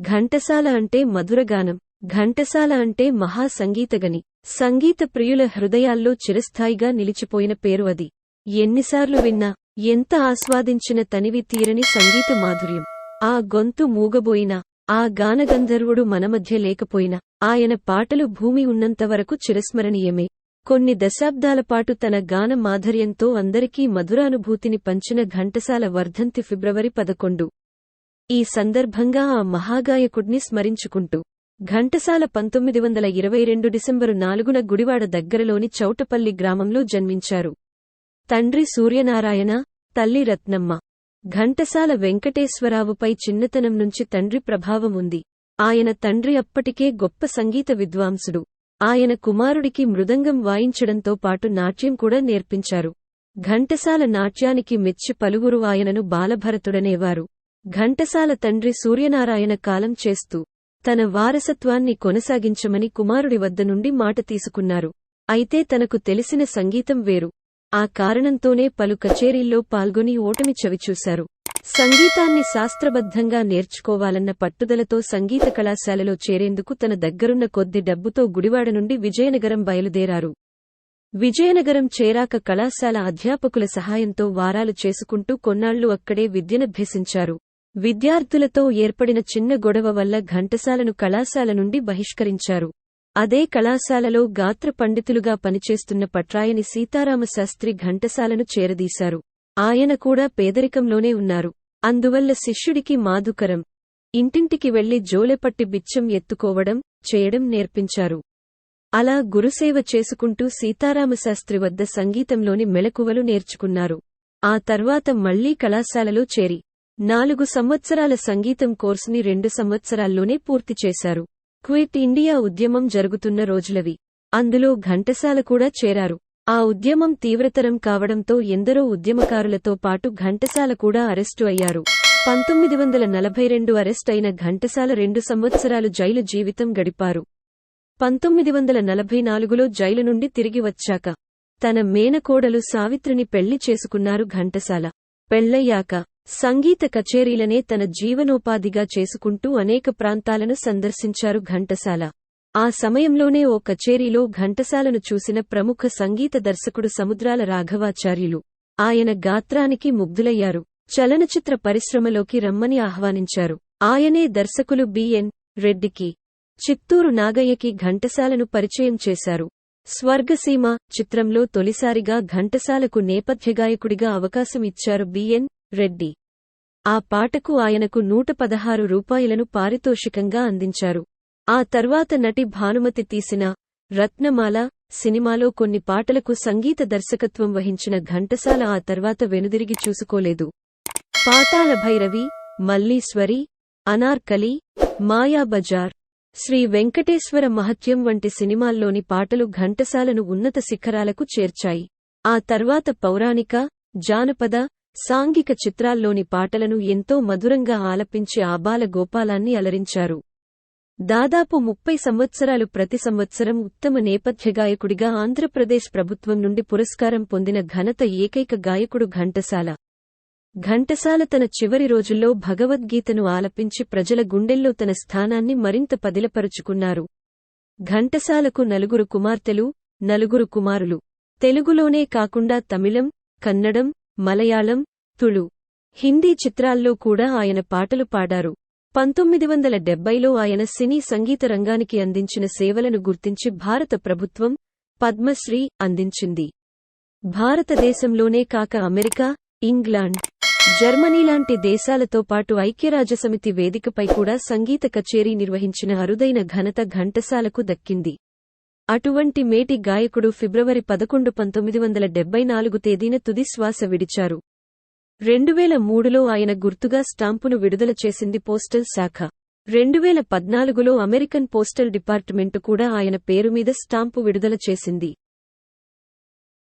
ఘంటసాల అంటే మధురగానం ఘంటసాల అంటే మహా సంగీతగని. సంగీత ప్రియుల హృదయాల్లో చిరస్థాయిగా నిలిచిపోయిన పేరు అది. ఎన్నిసార్లు విన్నా ఎంత ఆస్వాదించిన తనివి తీరని సంగీత మాధుర్యం. ఆ గొంతు మూగబోయినా ఆ గానగంధర్వుడు మనమధ్య లేకపోయినా ఆయన పాటలు భూమి ఉన్నంతవరకు చిరస్మరణీయమే. కొన్ని దశాబ్దాల పాటు తన గాన మాధుర్యంతో అందరికీ మధురానుభూతిని పంచిన ఘంటసాల వర్ధంతి ఫిబ్రవరి పదకొండు. ఈ సందర్భంగా ఆ మహాగాయకుడ్ని స్మరించుకుంటూ ఘంటసాల పంతొమ్మిది వందల ఇరవై రెండు డిసెంబరు నాలుగున గుడివాడ దగ్గరలోని చౌటపల్లి గ్రామంలో జన్మించారు. తండ్రి సూర్యనారాయణ తల్లి రత్నమ్మ. ఘంటసాల వెంకటేశ్వరావుపై చిన్నతనం నుంచి తండ్రి ప్రభావం ఉంది. ఆయన తండ్రి అప్పటికే గొప్ప సంగీత విద్వాంసుడు. ఆయన కుమారుడికి మృదంగం వాయించడంతో పాటు నాట్యం కూడా నేర్పించారు. ఘంటసాల నాట్యానికి మెచ్చి పలువురు ఆయనను బాలభరతుడనేవారు. ఘంటసాల తండ్రి సూర్యనారాయణ కాలం చేస్తూ తన వారసత్వాన్ని కొనసాగించమని కుమారుడి వద్ద నుండి మాట తీసుకున్నారు. అయితే తనకు తెలిసిన సంగీతం వేరు. ఆ కారణంతోనే పలు కచేరీల్లో పాల్గొని ఓటమి చవిచూశారు. సంగీతాన్ని శాస్త్రబద్ధంగా నేర్చుకోవాలన్న పట్టుదలతో సంగీత కళాశాలలో చేరేందుకు తన దగ్గరున్న కొద్ది డబ్బుతో గుడివాడ నుండి విజయనగరం బయలుదేరారు. విజయనగరం చేరాక కళాశాల అధ్యాపకుల సహాయంతో వారాలు చేసుకుంటూ కొన్నాళ్ళు అక్కడే విద్యనభ్యసించారు విద్యార్థులతో ఏర్పడిన చిన్న గొడవ వల్ల ఘంటసాలను కళాశాల నుండి బహిష్కరించారు. అదే కళాశాలలో గాత్ర పండితులుగా పనిచేస్తున్న పట్రాయని సీతారామశాస్త్రి ఘంటసాలను చేరదీశారు. ఆయన కూడా పేదరికంలోనే ఉన్నారు. అందువల్ల శిష్యుడికి మాధుకరం ఇంటింటికి వెళ్ళి జోలెపట్టి బిచ్చం ఎత్తుకోవడం చేయడం నేర్పించారు. అలా గురుసేవ చేసుకుంటూ సీతారామశాస్త్రి వద్ద సంగీతంలోని మెలకువలు నేర్చుకున్నారు. ఆ తర్వాత మళ్ళీ కళాశాలలో చేరి నాలుగు సంవత్సరాల సంగీతం కోర్సుని రెండు సంవత్సరాల్లోనే పూర్తి చేశారు. క్విట్ ఇండియా ఉద్యమం జరుగుతున్న రోజులవి. అందులో ఘంటసాల కూడా చేరారు. ఆ ఉద్యమం తీవ్రతరం కావడంతో ఎందరో ఉద్యమకారులతో పాటు ఘంటసాల కూడా అరెస్టు అయ్యారు. పంతొమ్మిది వందల నలభై రెండు అరెస్ట్ అయిన ఘంటసాల రెండు సంవత్సరాలు జైలు జీవితం గడిపారు. పంతొమ్మిది వందల నలభై నాలుగులో జైలు నుండి తిరిగి వచ్చాక తన మేనకోడలు సావిత్రిని పెళ్ళి చేసుకున్నారు ఘంటసాల. పెళ్ళయ్యాక సంగీత కచేరీలనే తన జీవనోపాధిగా చేసుకుంటూ అనేక ప్రాంతాలను సందర్శించారు ఘంటసాల. ఆ సమయంలోనే ఓ కచేరీలో ఘంటసాలను చూసిన ప్రముఖ సంగీత దర్శకుడు సముద్రాల రాఘవాచార్యులు ఆయన గాత్రానికి ముగ్ధులయ్యారు. చలనచిత్ర పరిశ్రమలోకి రమ్మని ఆహ్వానించారు. ఆయనే దర్శకులు బిఎన్ రెడ్డికి చిత్తూరు నాగయ్యకి ఘంటసాలను పరిచయం చేశారు. స్వర్గసీమ చిత్రంలో తొలిసారిగా ఘంటసాలకు నేపథ్యగాయకుడిగా అవకాశం ఇచ్చారు బిఎన్ రెడ్డి. ఆ పాటకు ఆయనకు నూట పదహారు రూపాయలను పారితోషికంగా అందించారు. ఆ తర్వాత నటి భానుమతి తీసిన రత్నమాల సినిమాలో కొన్ని పాటలకు సంగీత దర్శకత్వం వహించిన ఘంటసాల ఆ తర్వాత వెనుదిరిగి చూసుకోలేదు. పాతాళ భైరవి మల్లీశ్వరి అనార్కలి మాయాబజార్ శ్రీ వెంకటేశ్వర మహత్యం వంటి సినిమాల్లోని పాటలు ఘంటసాలను ఉన్నత శిఖరాలకు చేర్చాయి. ఆ తర్వాత పౌరాణిక జానపద సాంఘిక చిత్రాల్లోని పాటలను ఎంతో మధురంగా ఆలపించి ఆబాల గోపాలాన్ని అలరించారు. దాదాపు ముప్పై సంవత్సరాలు ప్రతి సంవత్సరం ఉత్తమ నేపథ్య గాయకుడిగా ఆంధ్రప్రదేశ్ ప్రభుత్వం నుండి పురస్కారం పొందిన ఘనత ఏకైక గాయకుడు ఘంటసాల. ఘంటసాల తన చివరి రోజుల్లో భగవద్గీతను ఆలపించి ప్రజల గుండెల్లో తన స్థానాన్ని మరింత పదిలపరుచుకున్నారు. ఘంటసాలకు నలుగురు కుమార్తెలు నలుగురు కుమారులు. తెలుగులోనే కాకుండా తమిళం కన్నడం మలయాళం తుళు. హిందీ చిత్రాల్లో కూడా ఆయన పాటలు పాడారు. పంతొమ్మిది వందల డెబ్బైలో ఆయన సినీ సంగీత రంగానికి అందించిన సేవలను గుర్తించి భారత ప్రభుత్వం పద్మశ్రీ అందించింది. భారతదేశంలోనే కాక అమెరికా ఇంగ్లాండ్ జర్మనీ లాంటి దేశాలతో పాటు ఐక్యరాజ్యసమితి వేదికపై కూడా సంగీత కచేరీ నిర్వహించిన అరుదైన ఘనత ఘంటసాలకు దక్కింది. అటువంటి మేటి గాయకుడు ఫిబ్రవరి పదకొండు పంతొమ్మిది వందల డెబ్బై నాలుగు తేదీన తుది శ్వాస విడిచారు. రెండువేల మూడులో ఆయన గుర్తుగా స్టాంపును విడుదల చేసింది పోస్టల్ శాఖ. రెండువేల పద్నాలుగులో అమెరికన్ పోస్టల్ డిపార్ట్మెంటు కూడా ఆయన పేరు మీద స్టాంపు విడుదల చేసింది.